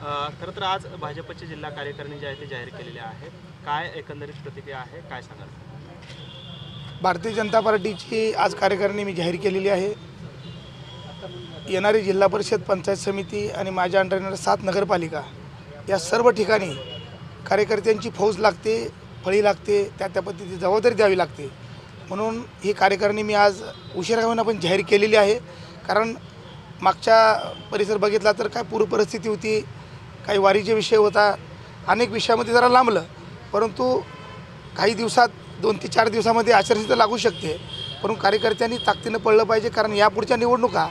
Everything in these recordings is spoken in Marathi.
खरं तर आज भाजपचे जिल्हा कार्यकारिणी जे आहे ते जाहीर केलेले आहेत. काय एकंदरीत प्रतिक्रिया आहे? काय सांगाल? भारतीय जनता पार्टीची आज कार्यकारिणी मी जाहीर केलेली आहे. येणारी जिल्हा परिषद पंचायत समिती आणि माझ्या अंडर येणाऱ्या सात नगरपालिका या सर्व ठिकाणी कार्यकर्त्यांची फौज लागते फळी लागते त्या त्या पद्धतीची जबाबदारी द्यावी लागते. म्हणून ही कार्यकारिणी मी आज उशिरा होईना पण जाहीर केलेली आहे. कारण मागच्या परिसर बघितला तर काय पूरपरिस्थिती होती. काही वारीचे विषय होता अनेक विषयामध्ये जरा लांबलं. परंतु काही दिवसात दोन ते चार दिवसामध्ये आचारसंहिता लागू शकते. परंतु कार्यकर्त्यांनी ताकदीनं पडलं पाहिजे कारण यापुढच्या निवडणुका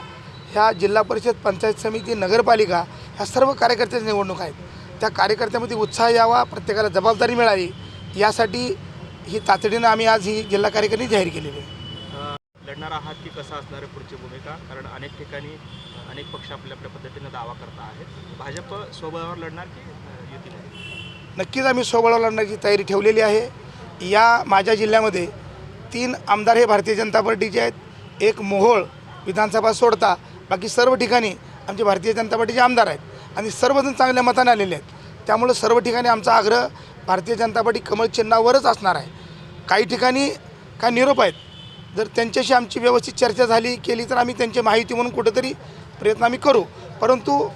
ह्या जिल्हा परिषद पंचायत समिती नगरपालिका ह्या सर्व कार्यकर्त्याच्या निवडणुका आहेत. त्या कार्यकर्त्यामध्ये उत्साह यावा प्रत्येकाला जबाबदारी मिळावी. यासाठी ही तातडीनं आम्ही आज ही जिल्हा कार्यकारिणी जाहीर केलेली आहे. लढणार आहात की कसं असणार आहे पुढची भूमिका? कारण अनेक ठिकाणी अनेक पक्ष आपल्या आपल्या पद्धतीनं दावा करता आहेत. भाजप स्वबळावर लढणार की युतीमध्ये? नक्कीच आम्ही स्वबळावर लढण्याची तयारी ठेवलेली आहे. या माझ्या जिल्ह्यामध्ये तीन आमदार हे भारतीय जनता पार्टीचे आहेत. एक मोहोळ विधानसभा सोडता बाकी सर्व ठिकाणी आमचे भारतीय जनता पार्टीचे आमदार आहेत. आणि सर्वजण चांगल्या मताने आलेले आहेत. त्यामुळं सर्व ठिकाणी आमचा आग्रह भारतीय जनता पार्टी कमळ चिन्हावरच असणार आहे. काही ठिकाणी काय निरोप आहेत. जर त्यांच्याशी आमची व्यवस्थित चर्चा झाली केली तर आम्ही त्यांची माहिती म्हणून कुठेतरी प्रयत्न आम्ही करू. परंतु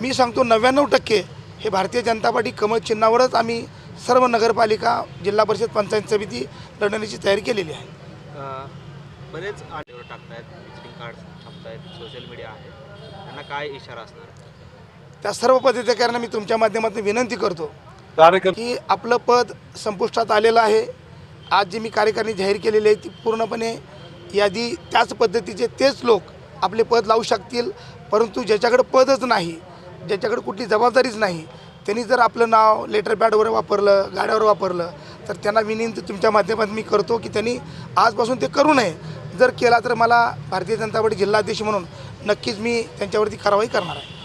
मी सांगतो नव्याण्णव टक्के हे भारतीय जनता पार्टी कमळ चिन्हावरच आम्ही सर्व नगरपालिका जिल्हा परिषद पंचायत समिती लढवण्याची तयारी केलेली आहे. बरेच आठवडे टाकतायत विजिटिंग कार्ड छापतायत सोशल मीडिया आहे. त्यांना काय इशारा असणार? त्या सर्व पदाधिकाऱ्यांना मी तुमच्या माध्यमातून विनंती करतो कार्यकर्ते की आपलं पद संपुष्टात आलेलं आहे. आज जी मी कार्यकारिणी जाहीर केलेली आहे ती पूर्णपणे यादी त्याच पद्धतीचे तेच लोक आपले पद लावू शकतील. परंतु ज्याच्याकडे पदच नाही ज्याच्याकडे कुठली जबाबदारीच नाही त्यांनी जर आपलं नाव लेटर पॅडवर वापरलं गाड्यावर वापरलं तर त्यांना विनंती तुमच्या माध्यमातून मी करतो की त्यांनी आजपासून ते करू नये. जर केला तर मला भारतीय जनता पार्टी जिल्हाध्यक्ष म्हणून नक्कीच मी त्यांच्यावरती कारवाई करणार आहे.